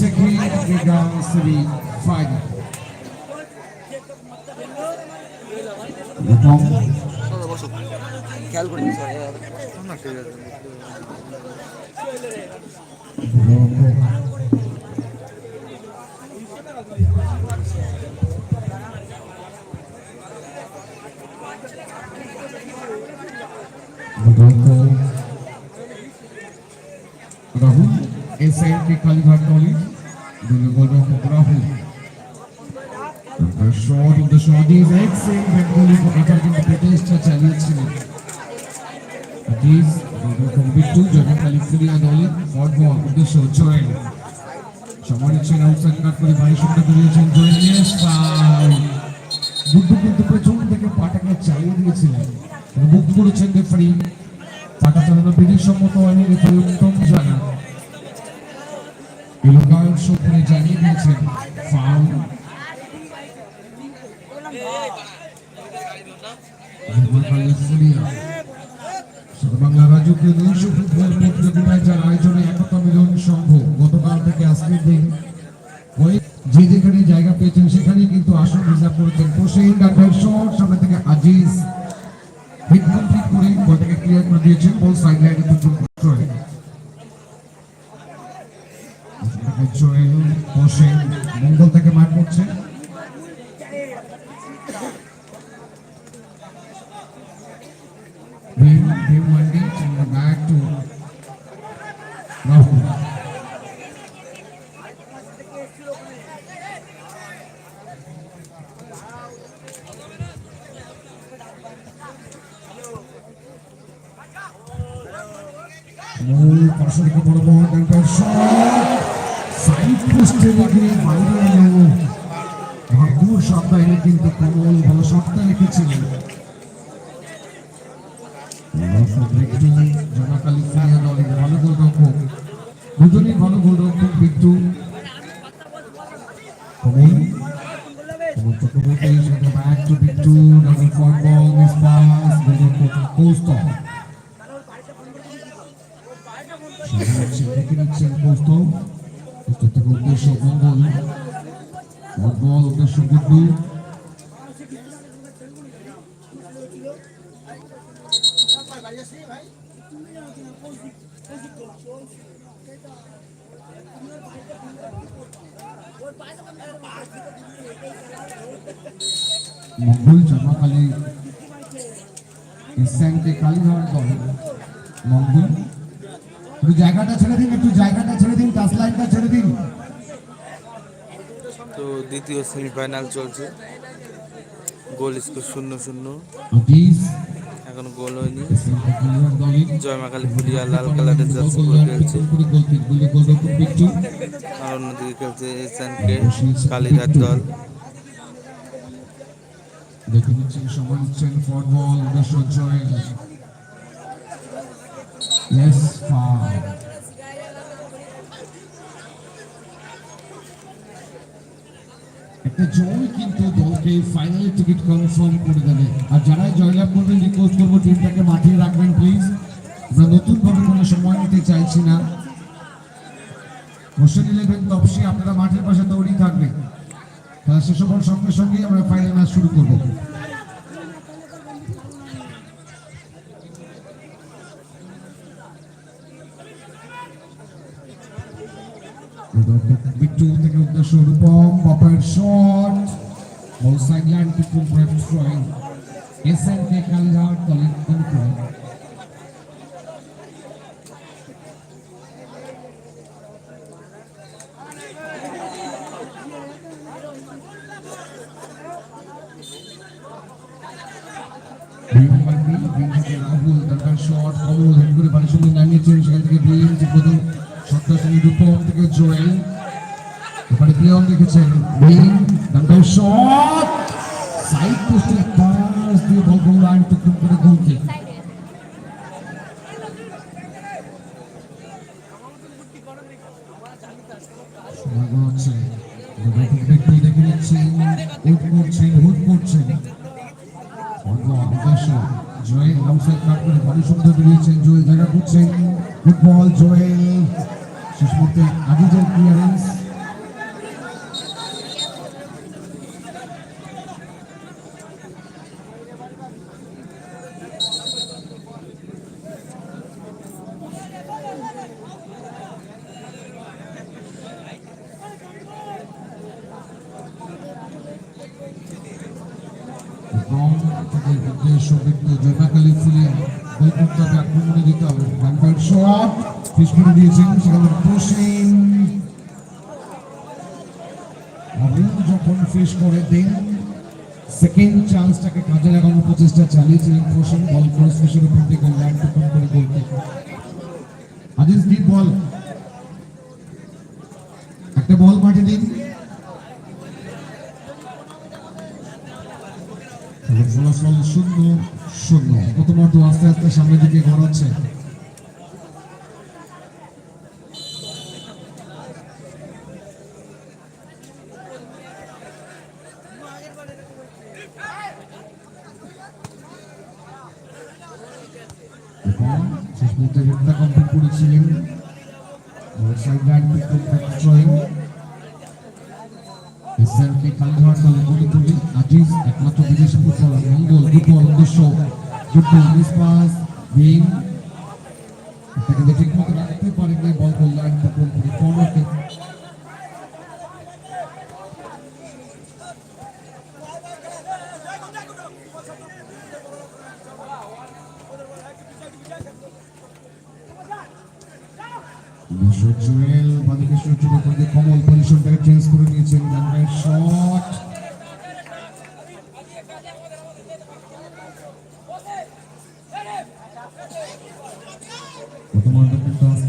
Second mega সিরি final প্রথম খেয়াল করে Rahul S N K Kalighat college Rahul shot of the shot is excel Bengali ফোকাটার কিন্তু প্রচেষ্টা চালিয়েছিলেন কালিফুরিয়া দলে ফট বল উদ্দেশ্য জয়েল সমানিচ্ছেন আউটসাইড কাট করে বাড়ি শুনতে করিয়েছেন জয়েল ইয়েস বুদ্ধ কিন্তু পেছন থেকে পাটাকে চালিয়ে দিয়েছিলেন মুখ করেছেন রেফারি পাটা চালানো বিধির সম্মত হয়নি রেফারি উত্তম জানা এলাকার সূত্রে জানিয়ে দিয়েছেন ফাউল বাংলা রাজকীয় নৈশ ফুটবল প্রতিযোগিতায় যার আয়োজনে একতা মিলন সংঘ গতকাল থেকে আজকের দিন। যে যেখানে জায়গা পেয়েছেন সেখানেই কিন্তু আসন রিজার্ভ করেছেন হোসেন ডাক্তার শট সামনে থেকে আজিজ। করে বল সাইড মঙ্গল থেকে মার করছে Bring, bring one day to back to Rahul. মূল পাশে থেকে বড় বড় ডাক্তার সাইড পোস্টে রেখে বাইরে এলো ভাগ্যুর সপ্তাহে কিন্তু কমল ভালো সপ্তাহ রেখেছিলেন জমাকালী ফুরিয়া দলের ভালো গোলরক্ষক দুজনেই ভালো গোলরক্ষক বিদ্যু কমল কমল চক্রবর্তী সাথে back to বিদ্যু double for ball miss pass Kaustav দেখে নিচ্ছেন উদ্দেশ্য মঙ্গল। মঙ্গল। জামাকালী ইসলামকে কালীঘাট দল মঙ্গল একটু জায়গাটা ছেড়ে দিন একটু জায়গাটা ছেড়ে দিন টাচ লাইনটা ছেড়ে দিন তো দ্বিতীয় সেমিফাইনাল চলছে গোল স্কোর শূন্য শূন্য এখন গোল হয়নি ইসলামকে কালীঘাট দলই জয় মা কালী ফুলিয়া লাল কালারের জার্সি পরে খেলছে আর অন্যদিকে খেলছে এস কে কালীঘাট দল দেখে নিচ্ছেন সময় নিচ্ছেন ফর বল উদ্দেশ্য জয়েল ইয়েস ফাউল একটা জয় কিন্তু দলকে টিকিট কনফার্ম করে দেবে। আর যারা জয়লাভ করবেন রিকোয়েস্ট করব টিমটাকে মাঠিয়ে রাখবেন প্লিজ আমরা নতুন ভাবে কোনো সময় নিতে চাইছি না। হোসেন ইলেভেন আপনারা মাঠের পাশে তৈরি থাকবেন। শেষ হবার সঙ্গে সঙ্গে আমরা ফাইনাল ম্যাচ শুরু করব। বিট্টু থেকে উদ্দেশ্য রূপম, বাপের শট। বল সাইডলাইন টু কুমব্রেট থ্রোয়িং এসএন কে কালীঘাট দলের গোল থেকে রাহুল তার শট কমল হেড করে বাড়ির সঙ্গে নামিয়েছেন সেখান থেকে বিন প্রথম সত্তর শ্রেণি রূপম থেকে জোয়েল এবারে প্লেয়ন রেখেছেন বিন তার শট সাইড পোস্টে পাস দিয়ে বল গোল লাইন টুকরো করে গোল কিক করছেন উঠ করছেন হুট করছেন জয়েল আউটসাইড কাট করে ভালো সুন্দর বেরিয়েছেন জয়েল জায়গা করছেন ফুটবল জয়েল শেষ মুহূর্তে আজিজের ক্লিয়ারেন্স এবং তাদের উদ্দেশ্য করতে আক্রমণে দিতে হবে ব্যাংকার শট ফিস করে দিয়েছেন সেখানে প্রসেন। অরুণ যখন ফিস করে দেন সেকেন্ড চান্সটাকে কাজে লাগানোর প্রচেষ্টা চালিয়েছিলেন প্রসেন। বল ক্রস ফিসের উপর থেকে ল্যান্ড করে গোল আজিজ ডিপ বল সামনের দিকে এবং শেষ মুহূর্তে তুলে আজিজ একমাত্র বিদেশি ফুটবলার মঙ্গল দুটো দুটো বিং এটা কিন্তু ঠিক মতো রাখতে পারেনি বল কল্যাণ তখন করে কর্নারকে জুয়েল বাদিকে সূর্য করে কমল পজিশনটাকে চেঞ্জ করে নিয়েছেন গানের শট প্রথমার্ধ কিন্তু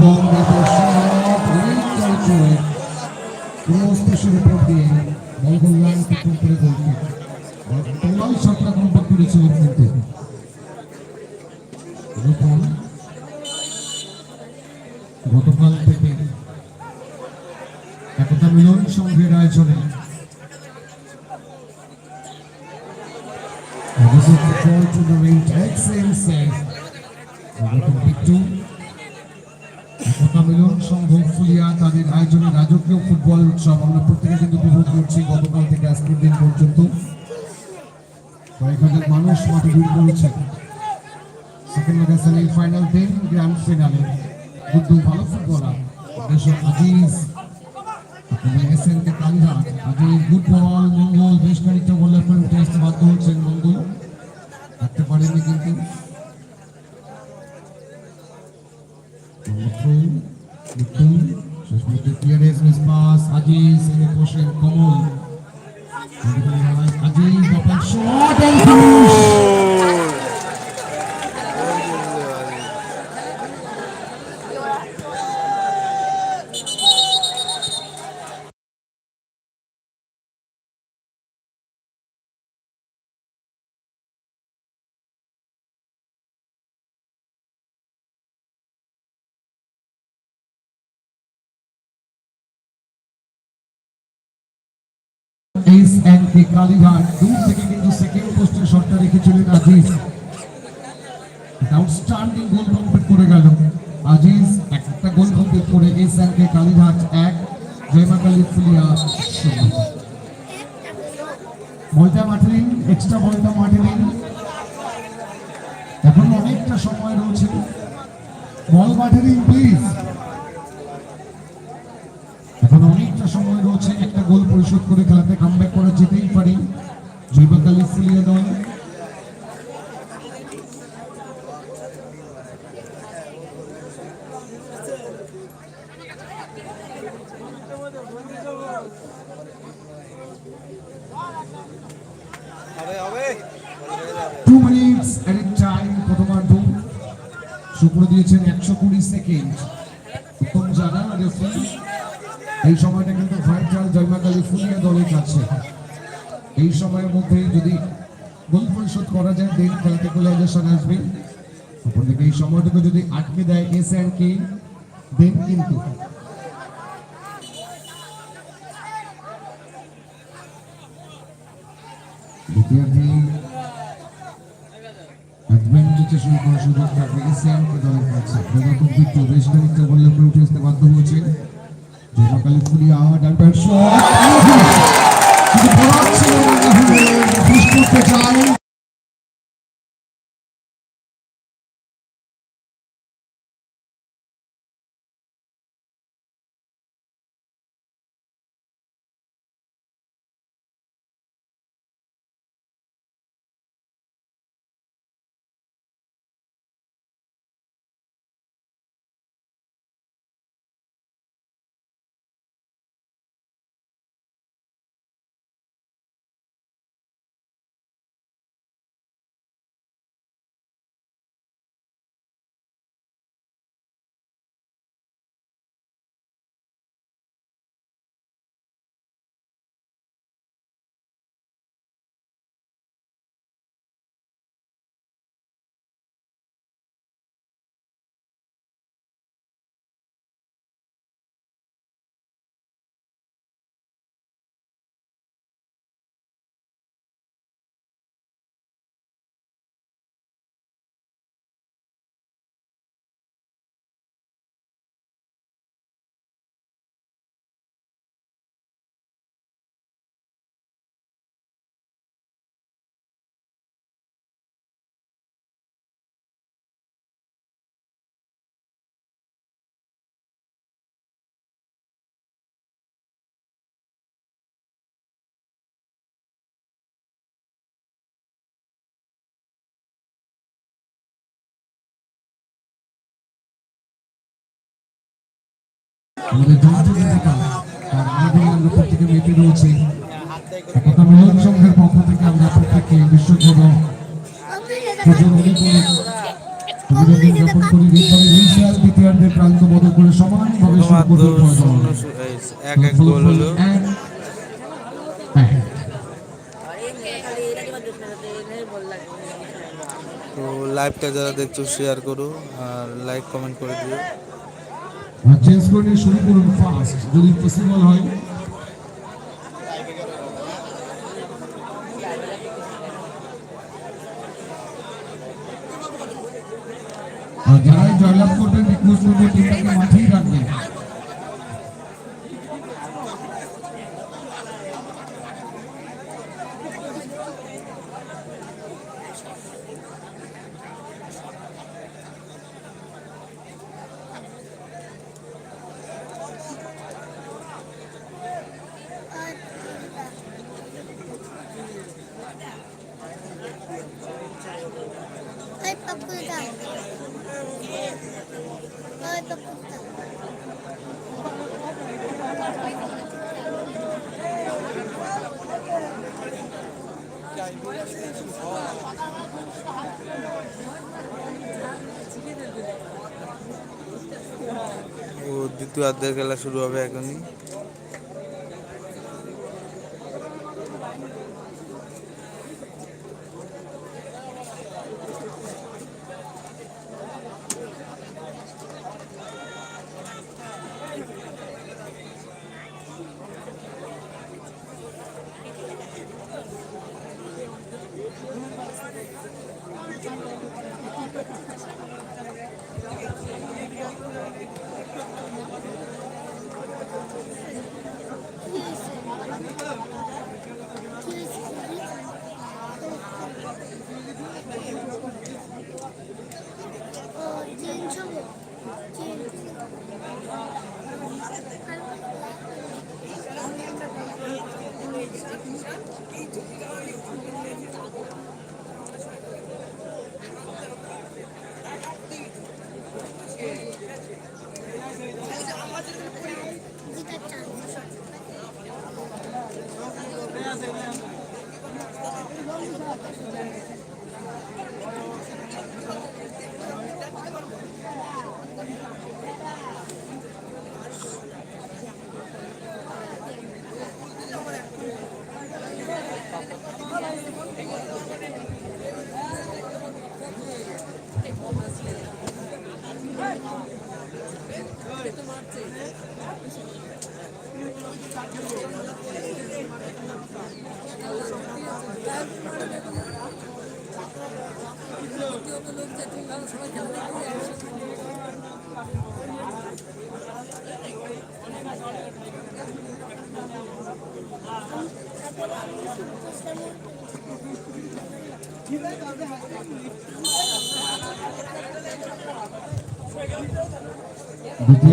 মাইনাস করে বল ক্রস পেশের উপর দিয়ে বল গোল্লান পিছন করে গোলকে তোলাল শটটা কম্পাক্ট করেছিলেন কিন্তু রূপন গতকাল থেকে একতা মিলন সংঘের আয়োজনে This is উৎসব আমরা প্রত্যেকে কিন্তু উপভোগ করছি গতকাল থেকে আজকের দিন পর্যন্ত। কয়েক হাজার মানুষ মাঠে ভিড় করেছে। সেকেন্ড লেগে ফাইনাল দিন গ্র্যান্ড ফিনালে বুদ্ধু ভালো ফুটবলার, দেশের আজিজ। এস বেশ বাধ্য থাকতে পারেনি কিন্তু. Sesuatu tiada miss pass. Aziz ini posen Komul. Aziz dapat shot dan finish. S N K Kalighat, দূর থেকে কিন্তু সেকেন্ড পোস্টের শটটা রেখেছিলেন আজিজ। আউটস্ট্যান্ডিং গোল কমপ্লিট করে গেল। আজিজ, একটা গোল কমপ্লিট করে কালীঘাট এক জয়মা কালী ফুলিয়া মাঠে নিন এক্সট্রা বলটা মাঠে নিন। এখন অনেকটা সময় রয়েছে। বল মাঠে নিন প্লিজ এখন অনেকটা সময় রয়েছে একটা গোল পরিশোধ করে খেলাতে কামব্যাক করা যেতেই পারি। জৈবাকালী ফুলিয়া দল। Two minutes at a time প্রথমার্ধ। শুক্র দিয়েছেন একশো কুড়ি সেকেন্ড দেন খেলাতে ইকুয়ালাইজেশন আসবে। অপরদিকে এই সময়টুকু যদি আটকে দেয় এস এন্ড কে, দেন কিন্তু। উঠে আসতে বাধ্য হয়েছে শট আমাদের তার প্রত্যেকে মেতে রয়েছে। একতা সংঘের পক্ষ থেকে আমরা প্রত্যেককে অনেক অভিনন্দন জ্ঞাপন করি। দ্বিতীয়ার্ধে প্রান্ত বদল করে সমানভাবে এক এক গোল হলো। তো লাইভটা যারা দেখছ শেয়ার করো আর লাইক কমেন্ট করে দিও। চেঞ্জ করে শুরু করুন ফার্স্ট যদি পসিবল হয়। আর যারাই জয়লাভ করবেন রিকোয়েস্ট করবে টিমটাকে মাঠেই রাখবেন। ও দ্বিতীয় অর্ধের খেলা শুরু হবে এখনই।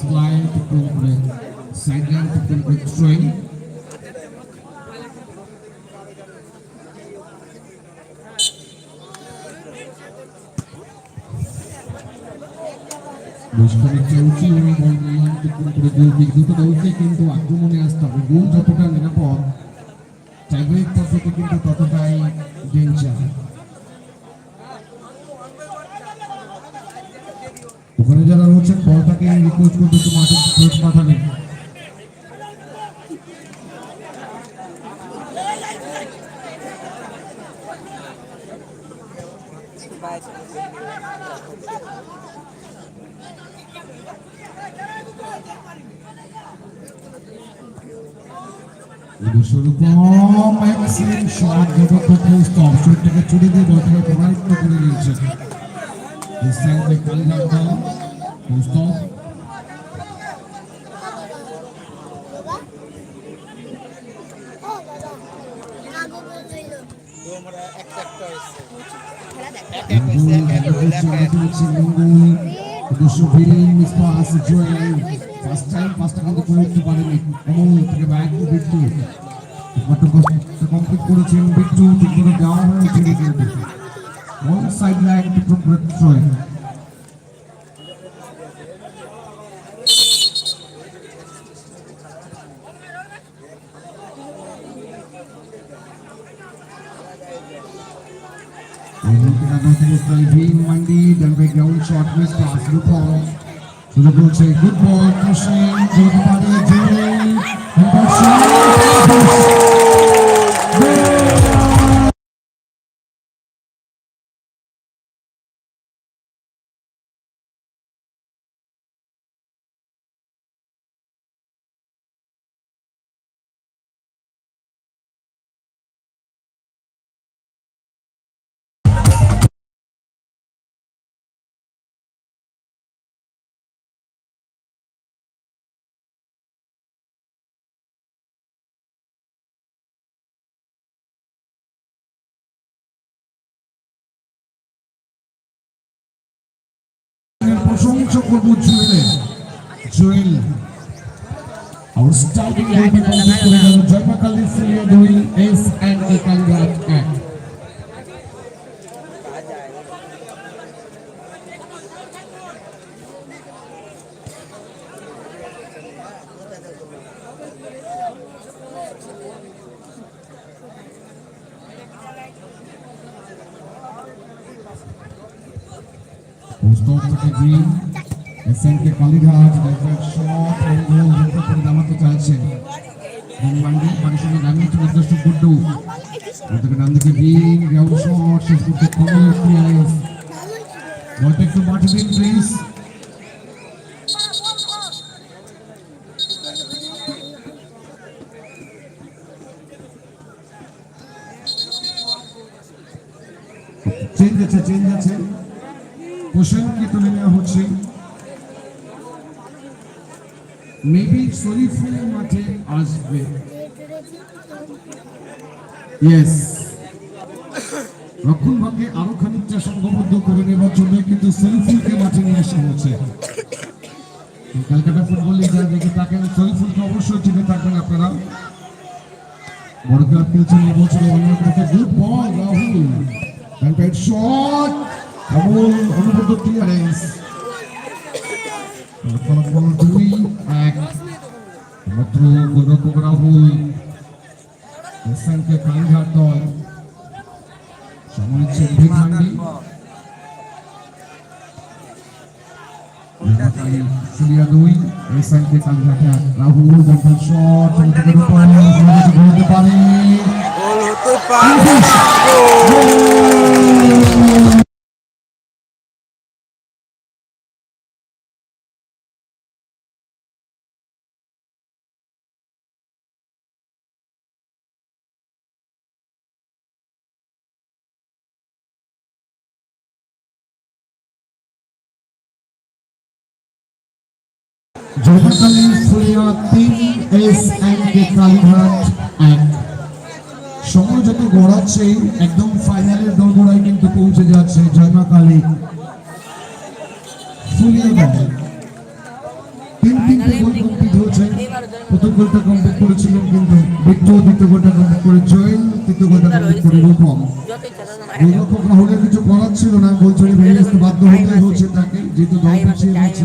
স্লাইড একটু করে সাইড লাইন একটু করে থ্রোয়িং বেশ খানিকটা উঁচু বল নিলাম টুকুন করে দিক দুটো দলকে কিন্তু আক্রমণে আসতে হবে গোল যতটা নিরাপদ টাইব্রেক পদ্ধতি কিন্তু ততটাই ডেঞ্জার ওখানে যারা রয়েছেন করতে মাঠে পোস্ট অফ শটটাকে ছুড়ে দিয়ে বলটাকে প্রভাবিত করে নিয়েছে ডিস্টেন্সে পোস্ট অফ ও বাবা আগে বলছিল তোমরা একটা একটা হয়েছে ফার্স্ট টাইম পাঁচটা কিন্তু করে উঠতে পারেনি অমল থেকে ব্যাক টু বিট্টু কমপ্লিট করেছেন বিট্টু ঠিক করে দেওয়া হয়েছিল কিন্তু one side line to break Then Green Mandi, then by ground short miss pass. the ball. So the coach say good ball, pushing, Jyoti Pandey, করব জুয়েলের জুয়েল আউটস্ট্যান্ডিং গোলটি কমপ্লিট করে গেল জয়মাকালী ফুলিয়া দুই এস অ্যান্ড এ কালীঘাট এক পোস্ট থেকে green SNK Kalighat direct shot এবং goal দুটো করে নামাতে চাইছেন পানির সঙ্গে নামিয়েছে নির্দিষ্ট গুড্ডু ওদিকে ডান দিকে গ্রিন গ্রাউন্ড শট শেষ করতে কমলের ক্লিয়ারেন্স বলটা একটু মাঠে দিন প্লিজ মেবি শরীফুল মাঠে আসবে ইয়েস রক্ষণ ভাগে আরও খানিকটা সংঘবদ্ধ করে নেবার জন্য কিন্তু শরীফুলকে মাঠে নিয়ে আসা হচ্ছে। ক্যালকাটা ফুটবল লিগ যারা দেখে থাকেন শরীফুলকে অবশ্যই চিনে থাকবেন আপনারা। বড় ক্লাব খেলছেন এই বছর অন্য থেকে good ball, Rahul. Contact shot Amal অনুবদ্ধ clearance ফলাফল দুই গোলরক্ষক রাহুল এসএনকে কালিঘাট দল। সময় হচ্ছে ভিখান্ডি সুরিয়া দুই SNK Kalighat Rahul contact shot থেকে রূপালী ঘুরতে পারে। গোল হতে পারে। জয়কালী ফুলিয়া তিন এস এন কে কালীঘাট এক। সময় যত গড়াচ্ছে, একদম ফাইনালের দোরগোড়ায় কিন্তু পৌঁছে যাচ্ছে জয়মা কালী। ফুলিয়া দল তিন তিনটে গোল কমপ্লিট হয়েছে। প্রথম গোলটা কমপ্লিট করেছিলেন কিন্তু বিট্টু দ্বিতীয় গোলটা কমপ্লিট করে জয়েল তৃতীয় গোলটা কমপ্লিট করে রূপম। গোলরক্ষক রাহুলের কিছু করার ছিল না গোল ছড়িয়ে বেরিয়ে আসতে বাধ্য হতে হচ্ছে তাকে, যেহেতু দল পিছিয়ে রয়েছে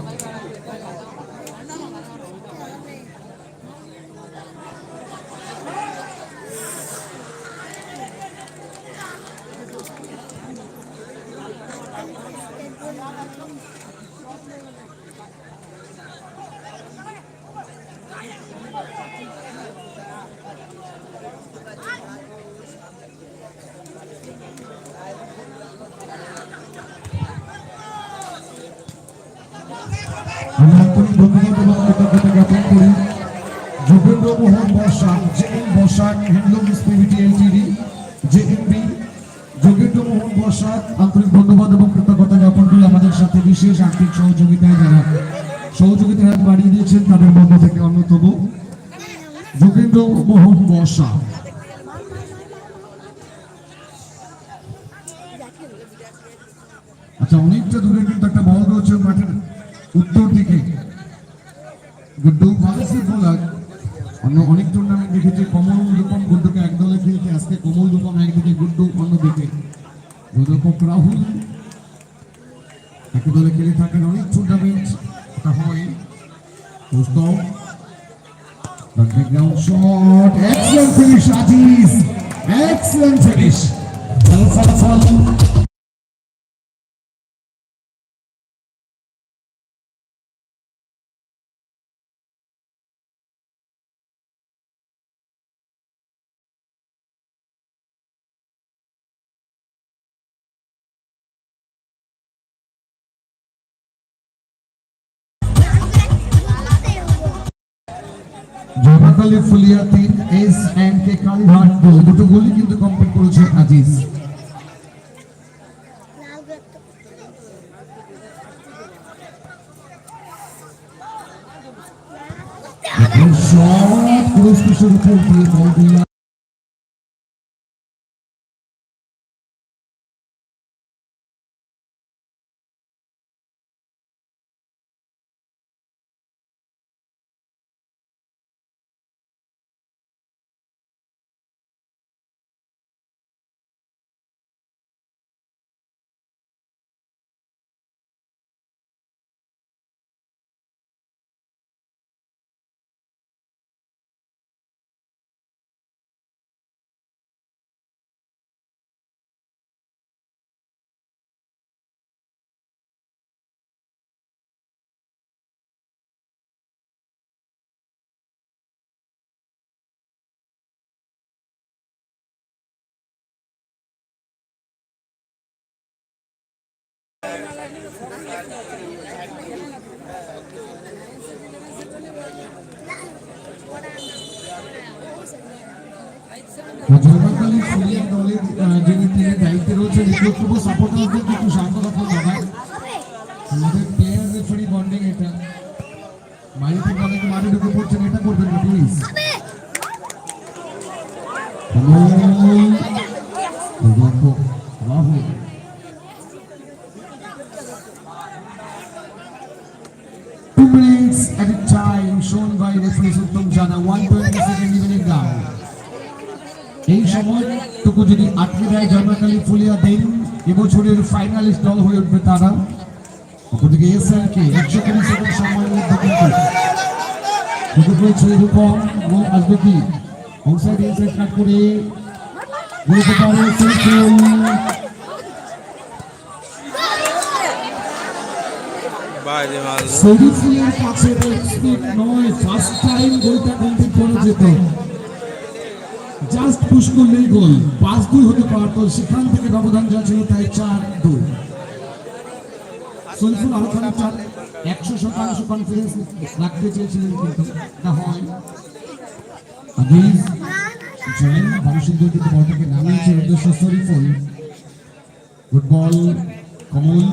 আচ্ছা অনেকটা দূরে কিন্তু একটা বল রয়েছে মাঠের উত্তর দিকে। গুড্ডু ভালো ফুটবলার অন্য অনেক টুর্নামেন্ট দেখেছি, কমল রূপম গুড্ডুকে এক দলে খেলতে আজকে কমল রূপম একদিকে, গুড্ডু অন্যদিকে। গোলরক্ষক রাহুল এক দলে খেলে থাকেন অনেক টুর্নামেন্ট হয়। Background shot excellent finish Aziz. Excellent finish ফলাফল জয়মাতালি ফুলিয়াতি S N K Kalighat goal দুটো গোলই কিন্তু কমপ্লিট করেছে আজিজ। শট ক্রস জয়বাকালী ফুলিয়া দলের যিনি তিনি দায়িত্বে রয়েছেন একটু সাপোর্টারদের একটু ঢুকে পড়ছেন এটা করবেন না please time shown by referee Uttam Jana, 120 evening down. এই সময়টুকু যদি আটকে দেয় জন্মাকালী ফুলিয়া দেন এবছরের ফাইনালিস্ট দল হয়ে উঠবে তারা। অপরদিকে এস এল কে একশো কুড়ি সেকেন্ড সময়ের মধ্যে আসবে কি? ইনসাইড কাট করে। জাস্ট পুশ করলেই গোল, পাঁচ দুই হতে পারতো সেখান থেকে ব্যবধান যা ছিল তাই চার দুই। শরীফুল আরও খানিকটা একশো শতাংশ কনফিডেন্স রাখতে চেয়েছিলেন কিন্তু football Kamal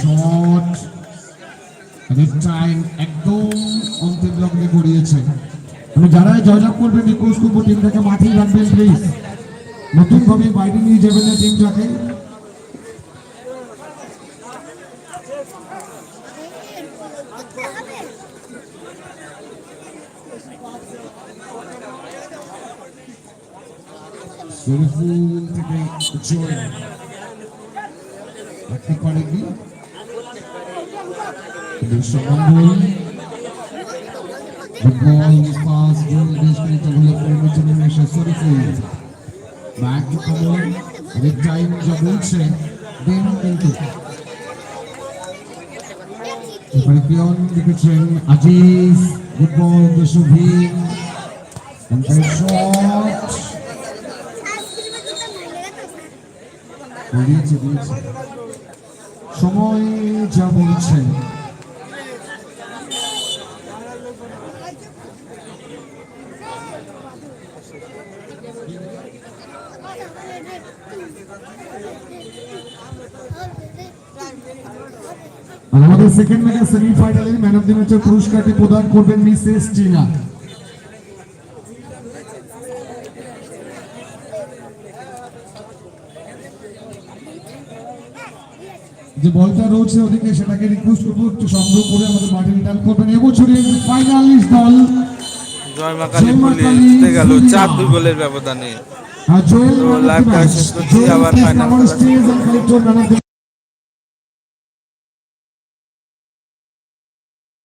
shot red time একদম অন্তিম লগ্নে গড়িয়েছে। আমি যারা জয়লাভ করবেন রিকোয়েস্ট করব টিমটাকে মাঠেই রাখবেন প্লিজ নতুন ভাবে বাইরে নিয়ে যাবেন না টিমটাকে শরীফুল থেকে জয় রাখতে যা বলছে দেন কিন্তু এবারে পিয়ন লিখেছেন আজিজ ফুটবল দেশভীম শট দিয়েছে দিয়েছে সময় যা বলছে। আমাদের সেকেন্ড ম্যাচের সেমিফাইনালের ম্যান অফ দ্য ম্যাচের পুরস্কারটি প্রদান করবেন মিসেস টিনা যে বলটা রয়েছে ওদিকে সেটাকে রিকোয়েস্ট করব একটু সংগ্রহ করে আমাদের মাঠে রিটার্ন করবেন। এবছরের ফাইনালিস্ট দল গেল চার দুই গোলের ব্যবধানে।